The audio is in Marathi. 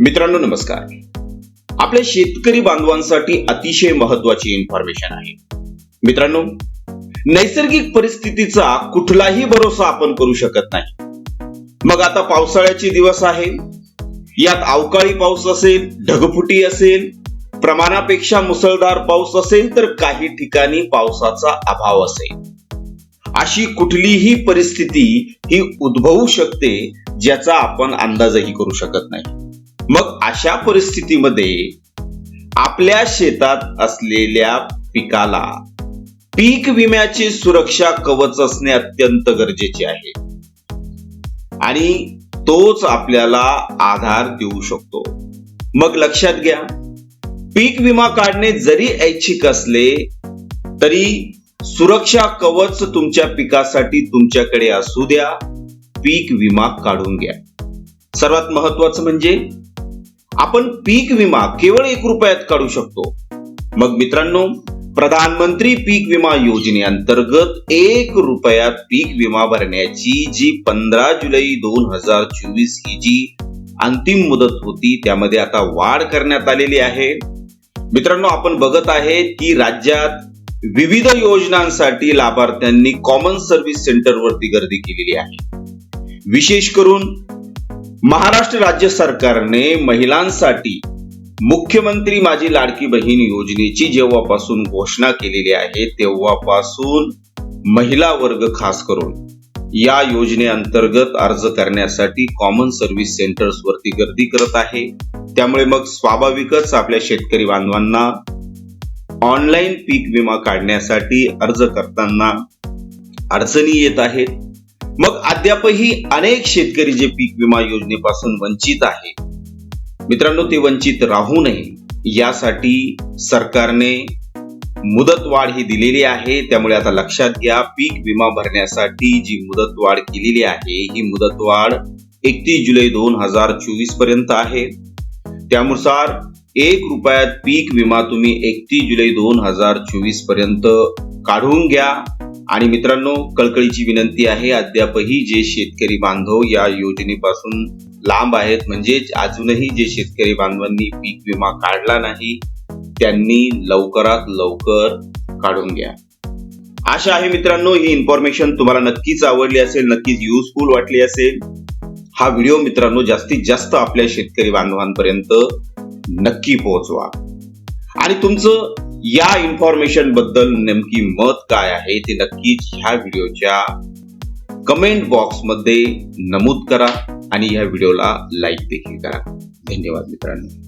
मित्रांनो नमस्कार. आपल्या शेतकरी बांधवांसाठी अतिशय महत्वाची इन्फॉर्मेशन आहे. मित्रांनो नैसर्गिक परिस्थितीचा कुठलाही भरोसा आपण करू शकत नाही. मग आता पावसाळ्याचे दिवस आहे. यात अवकाळी पाऊस असेल ढगफुटी असेल प्रमाणापेक्षा मुसळधार पाऊस असेल तर काही ठिकाणी पावसाचा अभाव असेल. अशी कुठलीही परिस्थिती ही उद्भवू शकते ज्याचा आपण अंदाजही करू शकत नाही. मग अशा परिस्थितीमध्ये आपल्या शेतात असलेल्या पिकाला पीक विम्याची सुरक्षा कवच असणे अत्यंत गरजेचे आहे. आणि तोच आपल्याला आधार देऊ शकतो. मग लक्षात घ्या पीक विमा काढणे जरी ऐच्छिक असले तरी सुरक्षा कवच तुमच्या पिकासाठी तुमच्याकडे असू द्या पीक विमा काढून घ्या. सर्वात महत्वाचं म्हणजे आपण पीक विमा केवळ एक रुपयात काढू शकतो. मग मित्रांनो प्रधानमंत्री पीक विमा योजनेअंतर्गत एक रुपयात पीक विमा भरण्याची जी पंधरा जुलै दोन हजार चोवीस ही जी अंतिम मुदत होती त्यामध्ये आता वाढ करण्यात आलेली आहे. मित्रांनो आपण बघत आहे की राज्यात विविध योजनांसाठी लाभार्थ्यांनी कॉमन सर्व्हिस सेंटरवरती गर्दी केलेली आहे. विशेष करून महाराष्ट्र राज्य सरकारने महिलांसाठी मुख्यमंत्री माझी लाडकी बहीण योजनेची जेव्हापासून घोषणा केलेली आहे तेव्हापासून महिला वर्ग खास करून या योजनेअंतर्गत अर्ज करण्यासाठी कॉमन सर्व्हिस सेंटर्स वरती गर्दी करत आहे. त्यामुळे मग स्वाभाविकच आपल्या शेतकरी बांधवांना ऑनलाईन पीक विमा काढण्यासाठी अर्ज करताना अडचणी येत आहेत. मग अद्यापही अनेक शेतकरी जे पीक विमा योजनेपासून वंचित आहे मित्रांनो ते वंचित राहू नये. यासाठी सरकारने मुदतवाढ ही दिलेली आहे. त्यामुळे आता लक्षात घ्या पीक विमा भरण्यासाठी जी मुदतवाढ केलेली आहे ही मुदतवाढ एकतीस जुलै दोन हजार चोवीसपर्यंत आहे. त्यानुसार एक रुपयात पीक विमा तुम्ही एकतीस जुलै दोन हजार चोवीसपर्यंत काढून घ्या. आणि मित्रांनो कळकळीची विनंती आहे अद्यापही जे शेतकरी बांधव या योजनेपासून लांब आहेत म्हणजे अजूनही जे शेतकरी बांधवांनी पीक विमा काढला नाही त्यांनी लवकरात लवकर काढून घ्या. आशा आहे मित्रांनो ही इन्फॉर्मेशन तुम्हाला नक्कीच आवडली असेल नक्कीच युजफुल वाटली असेल. हा व्हिडिओ मित्रांनो जास्तीत जास्त आपल्या शेतकरी बांधवांपर्यंत नक्की पोहोचवा. आणि तुमचं या इन्फॉर्मेशनबद्दल नेमकी मत काय आहे ते नक्कीच ह्या व्हिडिओच्या कमेंट बॉक्समध्ये नमूद करा आणि ह्या व्हिडिओला लाईक देखील करा. धन्यवाद मित्रांनो.